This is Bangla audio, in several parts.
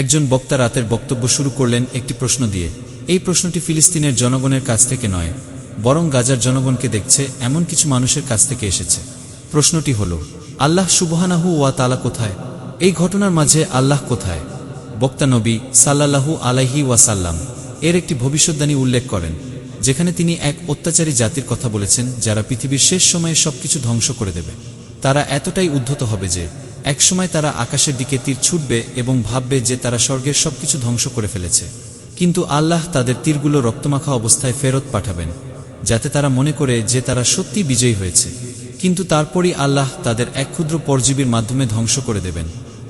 একজন বক্তা রাতের বক্তব্য শুরু করলেন একটি প্রশ্ন দিয়ে। এই প্রশ্নটি ফিলিস্তিনের জনগণের কাছ থেকে নয়, বরং গাজার জনগণকে দেখছে এমন কিছু মানুষের কাছ থেকে এসেছে। প্রশ্নটি হল, আল্লাহ সুবহানাহু ওয়া তালা কোথায়? এই ঘটনার মাঝে আল্লাহ কোথায়? বক্তা নবী সাল্লাল্লাহু আলাইহি ওয়াসাল্লাম এর একটি ভবিষ্যদ্বাণী উল্লেখ করেন, যেখানে তিনি এক অত্যাচারী জাতির কথা বলেছেন যারা পৃথিবীর শেষ সময়ে সবকিছু ধ্বংস করে দেবে। তারা এতটাই উদ্ধত হবে যে একসময় তারা আকাশের দিকে তীর ছুটবে এবং ভাববে যে তারা স্বর্গের সবকিছু ধ্বংস করে ফেলেছে। কিন্তু আল্লাহ তাদের তীরগুলো রক্তমাখা অবস্থায় ফেরত পাঠাবেন, যাতে তারা মনে করে যে তারা সত্যি বিজয়ী হয়েছে। কিন্তু তারপরই আল্লাহ তাদের এক ক্ষুদ্র পরজীবীর মাধ্যমে ধ্বংস করে দেবেন,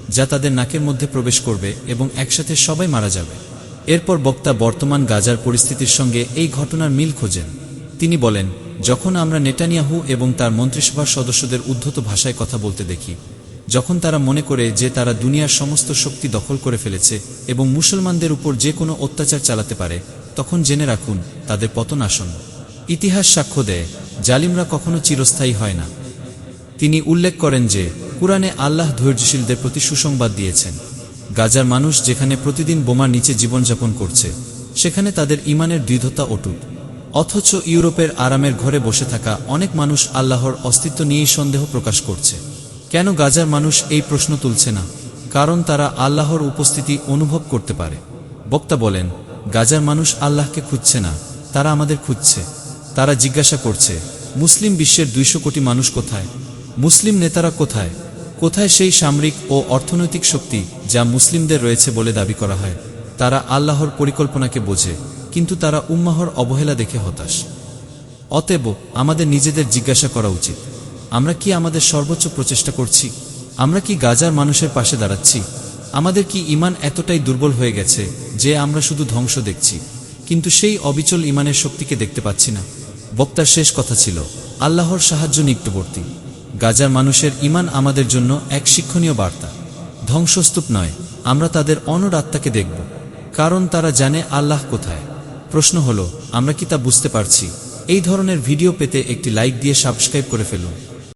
যা তাদের নাকের মধ্যে প্রবেশ করবে এবং একসাথে সবাই মারা যাবে। এরপর বক্তা বর্তমান গাজার পরিস্থিতির সঙ্গে এই ঘটনার মিল খোঁজেন। তিনি বলেন, যখন আমরা নেটানিয়াহু এবং তার মন্ত্রিসভার সদস্যদের উদ্ধত ভাষায় কথা বলতে দেখি যখন তারা মনে করে যে তারা দুনিয়ার সমস্ত শক্তি দখল করে ফেলেছে এবং মুসলমানদের উপর যে কোনো অত্যাচার চালাতে পারে, তখন জেনে রাখুন, তাদের পতন আসন্ন। ইতিহাস সাক্ষ্য দেয়, জালিমরা কখনো চিরস্থায়ী হয় না। তিনি উল্লেখ করেন যে, কুরআনে আল্লাহ ধৈর্যশীলদের প্রতি সুসংবাদ দিয়েছেন। গাজার মানুষ যেখানে প্রতিদিন বোমার নিচে জীবনযাপন করছে, সেখানে তাদের ইমানের দৃঢ়তা অটুট। অথচ ইউরোপের আরামের ঘরে বসে থাকা অনেক মানুষ আল্লাহর অস্তিত্ব নিয়েই সন্দেহ প্রকাশ করছে। কেন গাজার মানুষ এই প্রশ্ন তুলছে না? কারণ তারা আল্লাহর উপস্থিতি অনুভব করতে পারে। বক্তা বলেন, গাজার মানুষ আল্লাহকে খুঁজছে না, তারা আমাদের খুঁজছে, তারা জিজ্ঞাসা করছে, মুসলিম বিশ্বের দুইশো কোটি মানুষ কোথায়? মুসলিম নেতারা কোথায়? কোথায় সেই সামরিক ও অর্থনৈতিক শক্তি যা মুসলিমদের রয়েছে বলে দাবি করা হয়? তারা আল্লাহর পরিকল্পনাকে বোঝে, কিন্তু তারা উম্মাহর অবহেলা দেখে হতাশ। অতএব আমাদের নিজেদের জিজ্ঞাসা করা উচিত। আমরা কি আমাদের সর্বোচ্চ প্রচেষ্টা করছি? আমরা কি গাজার মানুষের পাশে দাঁড়াচ্ছি? আমাদের কি ইমান এতটাই দুর্বল হয়ে গেছে যে আমরা শুধু ধ্বংস দেখছি? কিন্তু সেই অবিচল ইমানের শক্তিকে দেখতে পাচ্ছি না। বক্তার শেষ কথা ছিল, আল্লাহর সাহায্য নিকটবর্তী গাজার মানুষের ইমান আমাদের জন্য এক শিক্ষণীয় বার্তা। ধ্বংসস্তূপ নয়, আমরা তাদের অনর আত্মাকে দেখব। কারণ তারা জানে আল্লাহ কোথায়। প্রশ্ন হলো, আমরা কি তা বুঝতে পারছি? এই ধরনের ভিডিও পেতে একটি লাইক দিয়ে সাবস্ক্রাইব করে ফেলুন।